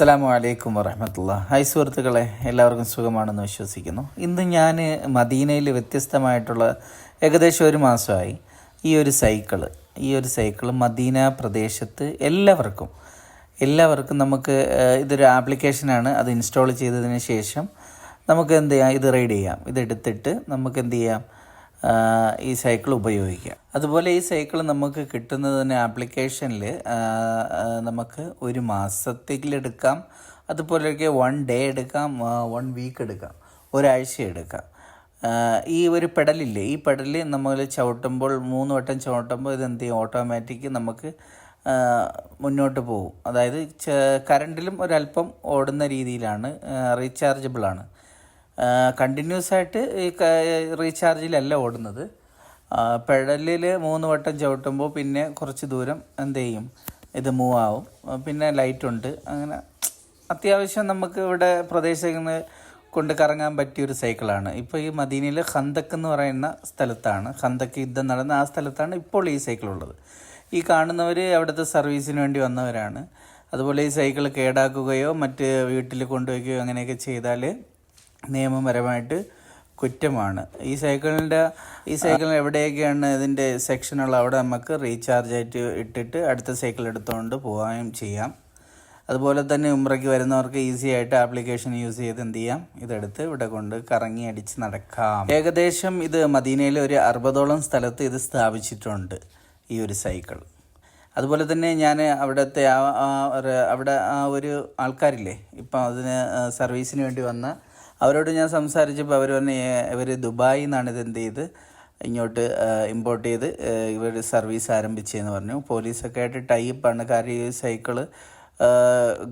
അസ്സാം വലൈക്കും വറഹമത്തുള്ള. ഹായ് സുഹൃത്തുക്കളെ എല്ലാവർക്കും സുഖമാണെന്ന് വിശ്വസിക്കുന്നു. ഇന്ന് ഞാൻ മദീനയിൽ വ്യത്യസ്തമായിട്ടുള്ള ഏകദേശം ഒരു മാസമായി ഈ ഒരു സൈക്കിൾ ഈ ഒരു സൈക്കിൾ മദീന പ്രദേശത്ത് എല്ലാവർക്കും എല്ലാവർക്കും നമുക്ക് ഇതൊരു ആപ്ലിക്കേഷനാണ്. അത് ഇൻസ്റ്റാൾ ചെയ്തതിന് ശേഷം നമുക്ക് എന്ത് ചെയ്യാം? ഇത് റൈഡ് ചെയ്യാം. ഇതെടുത്തിട്ട് നമുക്ക് എന്ത് ചെയ്യാം? ഈ സൈക്കിൾ ഉപയോഗിക്കുക അതുപോലെ ഈ സൈക്കിൾ നമുക്ക് കിട്ടുന്നതിന് ആപ്ലിക്കേഷനിൽ നമുക്ക് ഒരു മാസത്തേക്കിലെടുക്കാം അതുപോലെയൊക്കെ വൺ ഡേ എടുക്കാം വൺ വീക്ക് എടുക്കാം ഒരാഴ്ച എടുക്കാം. ഈ ഒരു പെടലില്ലേ ഈ പെടൽ നമ്മൾ ചവിട്ടുമ്പോൾ മൂന്ന് വട്ടം ചവിട്ടുമ്പോൾ ഇത് ചെയ്യും? ഓട്ടോമാറ്റിക് നമുക്ക് മുന്നോട്ട് പോകും അതായത് കറണ്ടിലും ഒരല്പം ഓടുന്ന രീതിയിലാണ് റീചാർജബിൾ ആണ്. കണ്ടിന്യൂസ് ആയിട്ട് ഈ റീചാർജിലല്ല ഓടുന്നത്. പെഡലിൽ മൂന്ന് വട്ടം ചവിട്ടുമ്പോൾ പിന്നെ കുറച്ച് ദൂരം എന്ത് ചെയ്യും? ഇത് മൂവ് ആവും. പിന്നെ ലൈറ്റ് ഉണ്ട്. അങ്ങനെ അത്യാവശ്യം നമുക്ക് ഇവിടെ പ്രദേശങ്ങൾ കൊണ്ട് കറങ്ങാൻ പറ്റിയ ഒരു സൈക്കിളാണ് ഇപ്പോൾ ഈ മദീനയിൽ ഹന്തക്ക് എന്ന് പറയുന്ന സ്ഥലത്താണ്. ഹന്തക്ക് യുദ്ധം നടന്ന ആ സ്ഥലത്താണ് ഇപ്പോൾ ഈ സൈക്കിൾ ഉള്ളത്. ഈ കാണുന്നവർ അവിടുത്തെ സർവീസിന് വേണ്ടി വന്നവരാണ്. അതുപോലെ ഈ സൈക്കിൾ കേടാക്കുകയോ മറ്റ് വീട്ടിൽ കൊണ്ടുപോയിക്കുകയോ അങ്ങനെയൊക്കെ ചെയ്താൽ നിയമപരമായിട്ട് കുറ്റമാണ്. ഈ സൈക്കിളിന്റെ ഈ സൈക്കിൾ എവിടെയൊക്കെയാണ് ഇതിന്റെ സെക്ഷനുള്ള അവിടെ നമുക്ക് റീചാർജ് ആയിട്ട് ഇട്ടിട്ട് അടുത്ത സൈക്കിൾ എടുത്തുകൊണ്ട് പോവുകയും ചെയ്യാം. അതുപോലെ തന്നെ ഉമ്രയ്ക്ക് വരുന്നവർക്ക് ഈസി ആയിട്ട് ആപ്ലിക്കേഷൻ യൂസ് ചെയ്ത് എന്ത് ചെയ്യാം? ഇതെടുത്ത് ഇവിടെ കൊണ്ട് കറങ്ങി അടിച്ച് നടക്കാം. ഏകദേശം ഇത് മദീനയിലെ ഒരു അറുപതോളം സ്ഥലത്ത് ഇത് സ്ഥാപിച്ചിട്ടുണ്ട് ഈ ഒരു സൈക്കിൾ. അതുപോലെ തന്നെ ഞാൻ അവിടുത്തെ ആ അവിടെ ആ ഒരു ആൾക്കാരില്ലേ? ഇപ്പം അതിന് സർവീസിന് വേണ്ടി വന്ന അവരോട് ഞാൻ സംസാരിച്ചപ്പോൾ അവർ പറഞ്ഞു ഇവർ ദുബായിൽ നിന്നാണ് ഇത് എന്ത് ചെയ്ത്? ഇങ്ങോട്ട് ഇമ്പോർട്ട് ചെയ്ത് ഇവർ സർവീസ് ആരംഭിച്ചതെന്ന് പറഞ്ഞു. പോലീസൊക്കെ ആയിട്ട് ടൈപ്പാണ് കാര്യം ഈ സൈക്കിൾ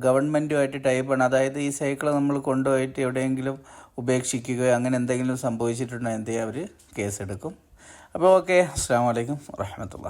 ഗവൺമെന്റുമായിട്ട് ടൈപ്പാണ് അതായത് ഈ സൈക്കിൾ നമ്മൾ കൊണ്ടുപോയിട്ട് എവിടെയെങ്കിലും ഉപേക്ഷിക്കുകയോ അങ്ങനെ എന്തെങ്കിലും സംഭവിച്ചിട്ടുണ്ടോ എന്ത് അവർ കേസെടുക്കും. അപ്പോൾ ഓക്കെ. അസ്സാം വലൈക്കും വാഹമത്തുള്ള